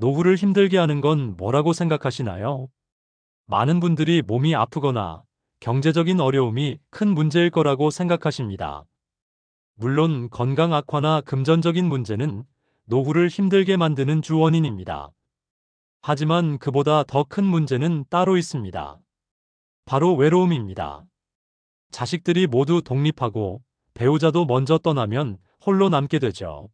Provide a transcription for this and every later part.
노후를 힘들게 하는 건 뭐라고 생각하시나요? 많은 분들이 몸이 아프거나 경제적인 어려움이 큰 문제일 거라고 생각하십니다. 물론 건강 악화나 금전적인 문제는 노후를 힘들게 만드는 주 원인입니다. 하지만 그보다 더 큰 문제는 따로 있습니다. 바로 외로움입니다. 자식들이 모두 독립하고 배우자도 먼저 떠나면 홀로 남게 되죠.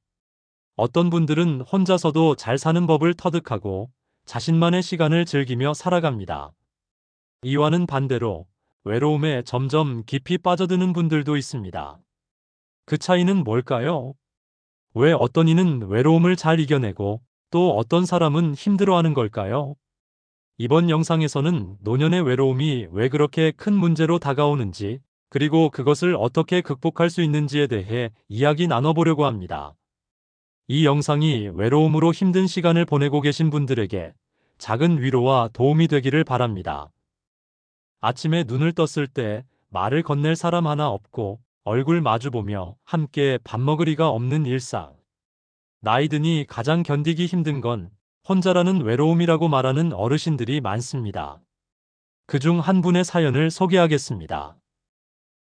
어떤 분들은 혼자서도 잘 사는 법을 터득하고 자신만의 시간을 즐기며 살아갑니다. 이와는 반대로 외로움에 점점 깊이 빠져드는 분들도 있습니다. 그 차이는 뭘까요? 왜 어떤 이는 외로움을 잘 이겨내고 또 어떤 사람은 힘들어하는 걸까요? 이번 영상에서는 노년의 외로움이 왜 그렇게 큰 문제로 다가오는지 그리고 그것을 어떻게 극복할 수 있는지에 대해 이야기 나눠보려고 합니다. 이 영상이 외로움으로 힘든 시간을 보내고 계신 분들에게 작은 위로와 도움이 되기를 바랍니다. 아침에 눈을 떴을 때 말을 건넬 사람 하나 없고 얼굴 마주보며 함께 밥 먹으리가 없는 일상. 나이 드니 가장 견디기 힘든 건 혼자라는 외로움이라고 말하는 어르신들이 많습니다. 그 중 한 분의 사연을 소개하겠습니다.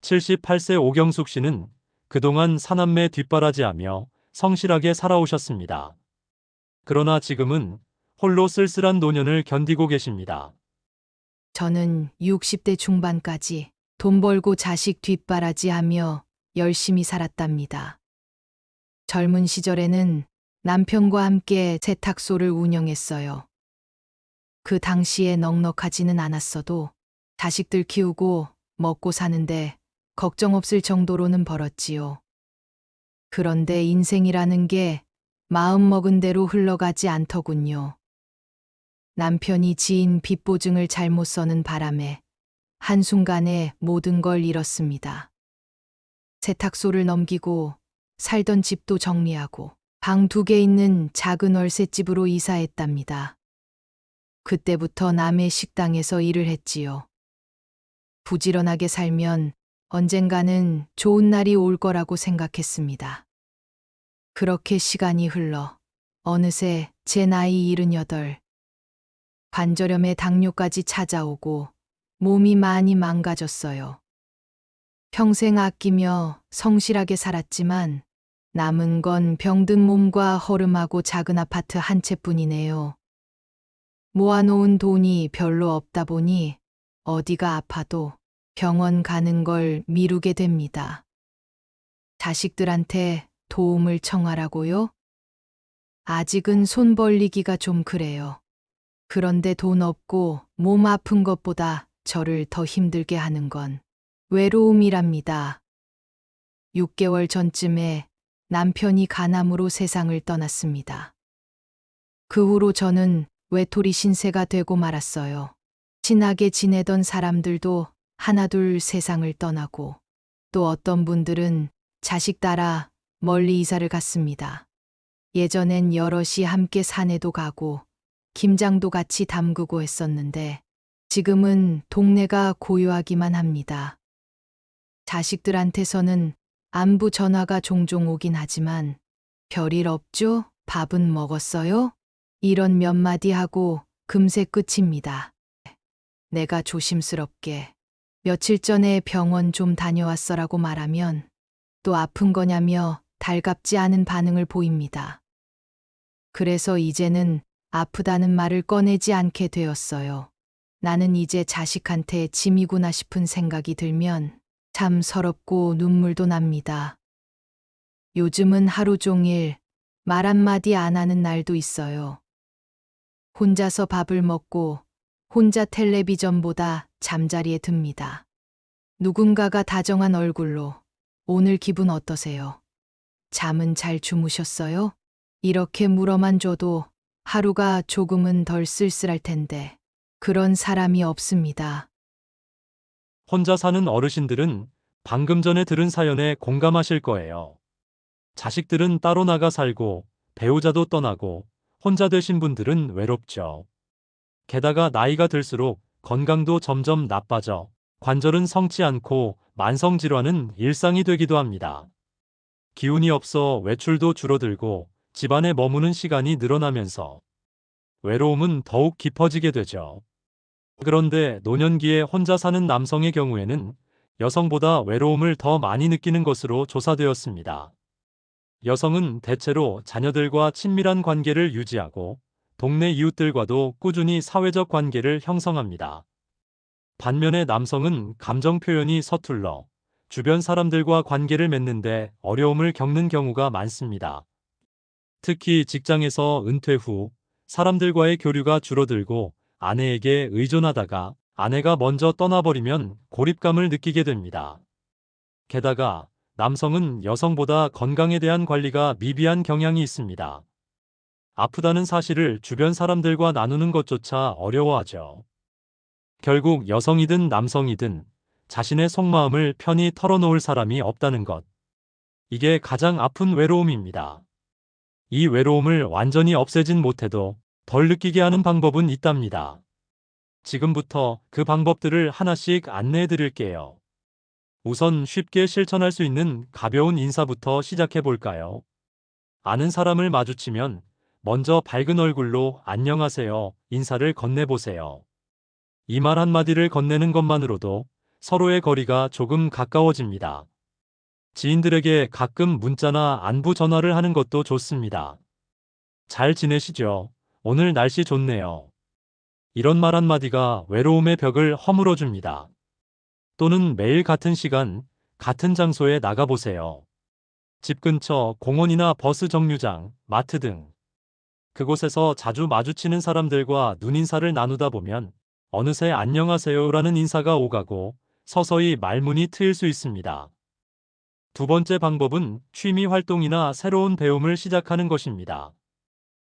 78세 오경숙 씨는 그동안 사남매 뒷바라지하며 성실하게 살아오셨습니다. 그러나 지금은 홀로 쓸쓸한 노년을 견디고 계십니다. 저는 60대 중반까지 돈 벌고 자식 뒷바라지 하며 열심히 살았답니다. 젊은 시절에는 남편과 함께 세탁소를 운영했어요. 그 당시에 넉넉하지는 않았어도 자식들 키우고 먹고 사는데 걱정 없을 정도로는 벌었지요. 그런데 인생이라는 게 마음 먹은 대로 흘러가지 않더군요. 남편이 지인 빚보증을 잘못 써는 바람에 한순간에 모든 걸 잃었습니다. 세탁소를 넘기고 살던 집도 정리하고 방 두 개 있는 작은 월세집으로 이사했답니다. 그때부터 남의 식당에서 일을 했지요. 부지런하게 살면 언젠가는 좋은 날이 올 거라고 생각했습니다. 그렇게 시간이 흘러 어느새 제 나이 78, 관절염에 당뇨까지 찾아오고 몸이 많이 망가졌어요. 평생 아끼며 성실하게 살았지만 남은 건 병든 몸과 허름하고 작은 아파트 한 채뿐이네요. 모아놓은 돈이 별로 없다 보니 어디가 아파도 병원 가는 걸 미루게 됩니다. 자식들한테 도움을 청하라고요? 아직은 손 벌리기가 좀 그래요. 그런데 돈 없고 몸 아픈 것보다 저를 더 힘들게 하는 건 외로움이랍니다. 6개월 전쯤에 남편이 간암으로 세상을 떠났습니다. 그 후로 저는 외톨이 신세가 되고 말았어요. 친하게 지내던 사람들도 하나둘 세상을 떠나고 또 어떤 분들은 자식 따라 멀리 이사를 갔습니다. 예전엔 여럿이 함께 산에도 가고 김장도 같이 담그고 했었는데 지금은 동네가 고요하기만 합니다. 자식들한테서는 안부 전화가 종종 오긴 하지만 별일 없죠? 밥은 먹었어요? 이런 몇 마디 하고 금세 끝입니다. 내가 조심스럽게 며칠 전에 병원 좀 다녀왔어라고 말하면 또 아픈 거냐며 달갑지 않은 반응을 보입니다. 그래서 이제는 아프다는 말을 꺼내지 않게 되었어요. 나는 이제 자식한테 짐이구나 싶은 생각이 들면 참 서럽고 눈물도 납니다. 요즘은 하루 종일 말 한마디 안 하는 날도 있어요. 혼자서 밥을 먹고 혼자 텔레비전보다 잠자리에 듭니다. 누군가가 다정한 얼굴로 오늘 기분 어떠세요? 잠은 잘 주무셨어요? 이렇게 물어만 줘도 하루가 조금은 덜 쓸쓸할 텐데 그런 사람이 없습니다. 혼자 사는 어르신들은 방금 전에 들은 사연에 공감하실 거예요. 자식들은 따로 나가 살고 배우자도 떠나고 혼자 되신 분들은 외롭죠. 게다가 나이가 들수록 건강도 점점 나빠져 관절은 성치 않고 만성질환은 일상이 되기도 합니다. 기운이 없어 외출도 줄어들고 집안에 머무는 시간이 늘어나면서 외로움은 더욱 깊어지게 되죠. 그런데 노년기에 혼자 사는 남성의 경우에는 여성보다 외로움을 더 많이 느끼는 것으로 조사되었습니다. 여성은 대체로 자녀들과 친밀한 관계를 유지하고 동네 이웃들과도 꾸준히 사회적 관계를 형성합니다. 반면에 남성은 감정 표현이 서툴러 주변 사람들과 관계를 맺는데 어려움을 겪는 경우가 많습니다. 특히 직장에서 은퇴 후 사람들과의 교류가 줄어들고 아내에게 의존하다가 아내가 먼저 떠나버리면 고립감을 느끼게 됩니다. 게다가 남성은 여성보다 건강에 대한 관리가 미비한 경향이 있습니다. 아프다는 사실을 주변 사람들과 나누는 것조차 어려워하죠. 결국 여성이든 남성이든 자신의 속마음을 편히 털어놓을 사람이 없다는 것. 이게 가장 아픈 외로움입니다. 이 외로움을 완전히 없애진 못해도 덜 느끼게 하는 방법은 있답니다. 지금부터 그 방법들을 하나씩 안내해 드릴게요. 우선 쉽게 실천할 수 있는 가벼운 인사부터 시작해 볼까요? 아는 사람을 마주치면 먼저 밝은 얼굴로 안녕하세요 인사를 건네보세요. 이 말 한마디를 건네는 것만으로도 서로의 거리가 조금 가까워집니다. 지인들에게 가끔 문자나 안부 전화를 하는 것도 좋습니다. 잘 지내시죠? 오늘 날씨 좋네요. 이런 말 한마디가 외로움의 벽을 허물어 줍니다. 또는 매일 같은 시간, 같은 장소에 나가보세요. 집 근처 공원이나 버스 정류장, 마트 등. 그곳에서 자주 마주치는 사람들과 눈인사를 나누다 보면 어느새 안녕하세요라는 인사가 오가고 서서히 말문이 트일 수 있습니다. 두 번째 방법은 취미 활동이나 새로운 배움을 시작하는 것입니다.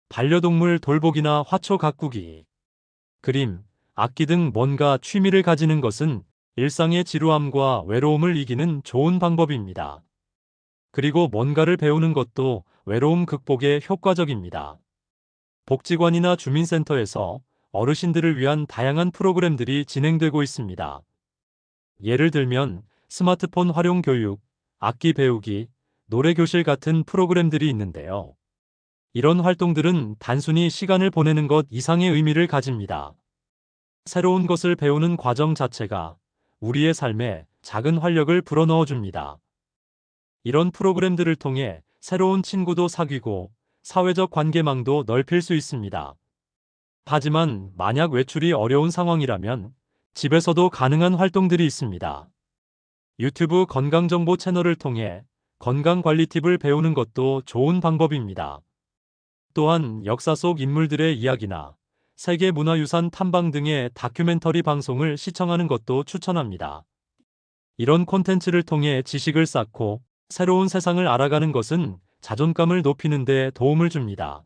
반려동물 돌보기나 화초 가꾸기, 그림, 악기 등 뭔가 취미를 가지는 것은 일상의 지루함과 외로움을 이기는 좋은 방법입니다. 그리고 뭔가를 배우는 것도 외로움 극복에 효과적입니다. 복지관이나 주민센터에서 어르신들을 위한 다양한 프로그램들이 진행되고 있습니다. 예를 들면 스마트폰 활용 교육, 악기 배우기, 노래 교실 같은 프로그램들이 있는데요. 이런 활동들은 단순히 시간을 보내는 것 이상의 의미를 가집니다. 새로운 것을 배우는 과정 자체가 우리의 삶에 작은 활력을 불어넣어 줍니다. 이런 프로그램들을 통해 새로운 친구도 사귀고 사회적 관계망도 넓힐 수 있습니다. 하지만 만약 외출이 어려운 상황이라면 집에서도 가능한 활동들이 있습니다. 유튜브 건강정보 채널을 통해 건강관리 팁을 배우는 것도 좋은 방법입니다. 또한 역사 속 인물들의 이야기나 세계문화유산 탐방 등의 다큐멘터리 방송을 시청하는 것도 추천합니다. 이런 콘텐츠를 통해 지식을 쌓고 새로운 세상을 알아가는 것은 자존감을 높이는 데 도움을 줍니다.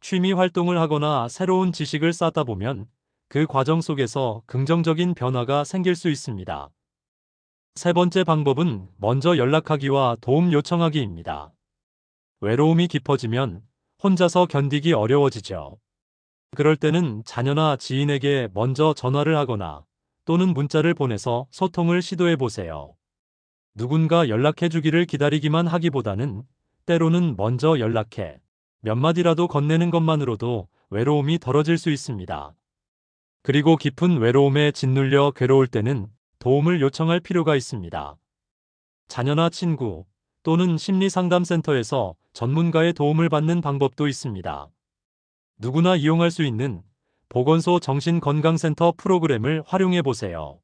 취미 활동을 하거나 새로운 지식을 쌓다 보면 그 과정 속에서 긍정적인 변화가 생길 수 있습니다. 세 번째 방법은 먼저 연락하기와 도움 요청하기입니다. 외로움이 깊어지면 혼자서 견디기 어려워지죠. 그럴 때는 자녀나 지인에게 먼저 전화를 하거나 또는 문자를 보내서 소통을 시도해 보세요. 누군가 연락해 주기를 기다리기만 하기보다는 때로는 먼저 연락해 몇 마디라도 건네는 것만으로도 외로움이 덜어질 수 있습니다. 그리고 깊은 외로움에 짓눌려 괴로울 때는 도움을 요청할 필요가 있습니다. 자녀나 친구 또는 심리상담센터에서 전문가의 도움을 받는 방법도 있습니다. 누구나 이용할 수 있는 보건소 정신건강센터 프로그램을 활용해 보세요.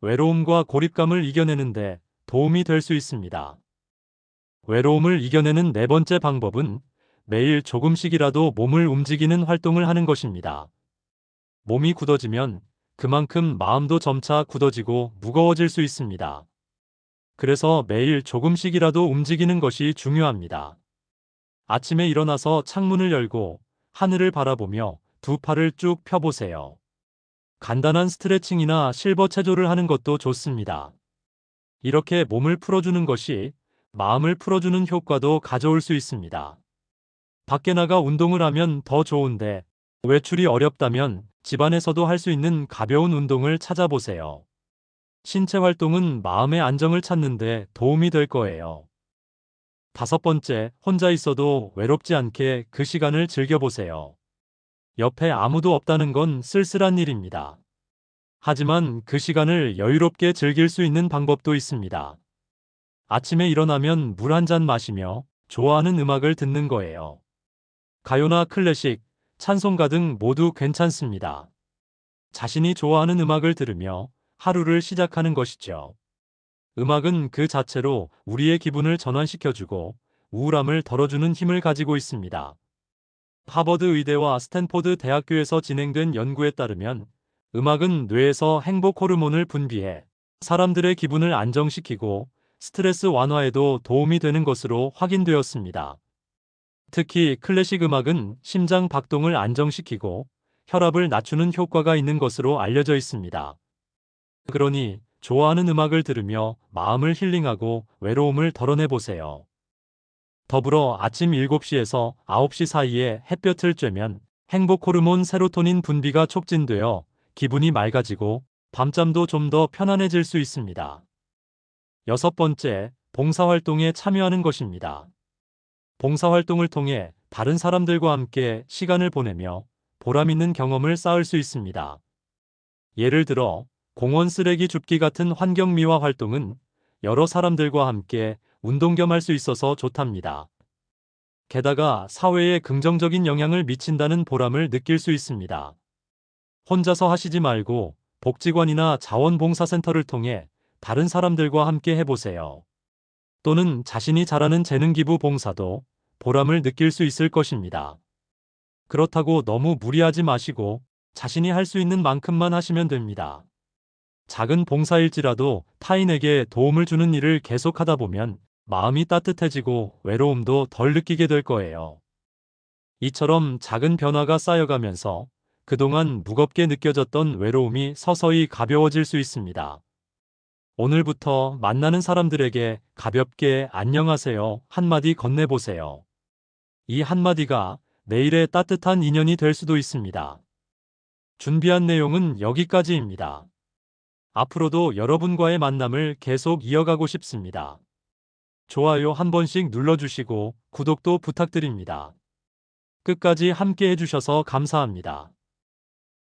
외로움과 고립감을 이겨내는데 도움이 될 수 있습니다. 외로움을 이겨내는 네 번째 방법은 매일 조금씩이라도 몸을 움직이는 활동을 하는 것입니다. 몸이 굳어지면 그만큼 마음도 점차 굳어지고 무거워질 수 있습니다. 그래서 매일 조금씩이라도 움직이는 것이 중요합니다. 아침에 일어나서 창문을 열고 하늘을 바라보며 두 팔을 쭉 펴보세요. 간단한 스트레칭이나 실버 체조를 하는 것도 좋습니다. 이렇게 몸을 풀어주는 것이 마음을 풀어주는 효과도 가져올 수 있습니다. 밖에 나가 운동을 하면 더 좋은데 외출이 어렵다면 집안에서도 할 수 있는 가벼운 운동을 찾아보세요. 신체 활동은 마음의 안정을 찾는데 도움이 될 거예요. 다섯 번째, 혼자 있어도 외롭지 않게 그 시간을 즐겨보세요. 옆에 아무도 없다는 건 쓸쓸한 일입니다. 하지만 그 시간을 여유롭게 즐길 수 있는 방법도 있습니다. 아침에 일어나면 물 한 잔 마시며 좋아하는 음악을 듣는 거예요. 가요나 클래식, 찬송가 등 모두 괜찮습니다. 자신이 좋아하는 음악을 들으며 하루를 시작하는 것이죠. 음악은 그 자체로 우리의 기분을 전환시켜주고 우울함을 덜어주는 힘을 가지고 있습니다. 하버드 의대와 스탠포드 대학교에서 진행된 연구에 따르면 음악은 뇌에서 행복 호르몬을 분비해 사람들의 기분을 안정시키고 스트레스 완화에도 도움이 되는 것으로 확인되었습니다. 특히 클래식 음악은 심장 박동을 안정시키고 혈압을 낮추는 효과가 있는 것으로 알려져 있습니다. 그러니 좋아하는 음악을 들으며 마음을 힐링하고 외로움을 덜어내 보세요. 더불어 아침 7시에서 9시 사이에 햇볕을 쬐면 행복 호르몬 세로토닌 분비가 촉진되어 기분이 맑아지고 밤잠도 좀 더 편안해질 수 있습니다. 여섯 번째, 봉사활동에 참여하는 것입니다. 봉사활동을 통해 다른 사람들과 함께 시간을 보내며 보람 있는 경험을 쌓을 수 있습니다. 예를 들어, 공원 쓰레기 줍기 같은 환경 미화 활동은 여러 사람들과 함께 운동 겸 할 수 있어서 좋답니다. 게다가 사회에 긍정적인 영향을 미친다는 보람을 느낄 수 있습니다. 혼자서 하시지 말고 복지관이나 자원봉사센터를 통해 다른 사람들과 함께 해보세요. 또는 자신이 잘하는 재능 기부 봉사도 보람을 느낄 수 있을 것입니다. 그렇다고 너무 무리하지 마시고 자신이 할 수 있는 만큼만 하시면 됩니다. 작은 봉사일지라도 타인에게 도움을 주는 일을 계속하다 보면 마음이 따뜻해지고 외로움도 덜 느끼게 될 거예요. 이처럼 작은 변화가 쌓여가면서 그동안 무겁게 느껴졌던 외로움이 서서히 가벼워질 수 있습니다. 오늘부터 만나는 사람들에게 가볍게 안녕하세요 한마디 건네보세요. 이 한마디가 내일의 따뜻한 인연이 될 수도 있습니다. 준비한 내용은 여기까지입니다. 앞으로도 여러분과의 만남을 계속 이어가고 싶습니다. 좋아요 한 번씩 눌러주시고 구독도 부탁드립니다. 끝까지 함께 해주셔서 감사합니다.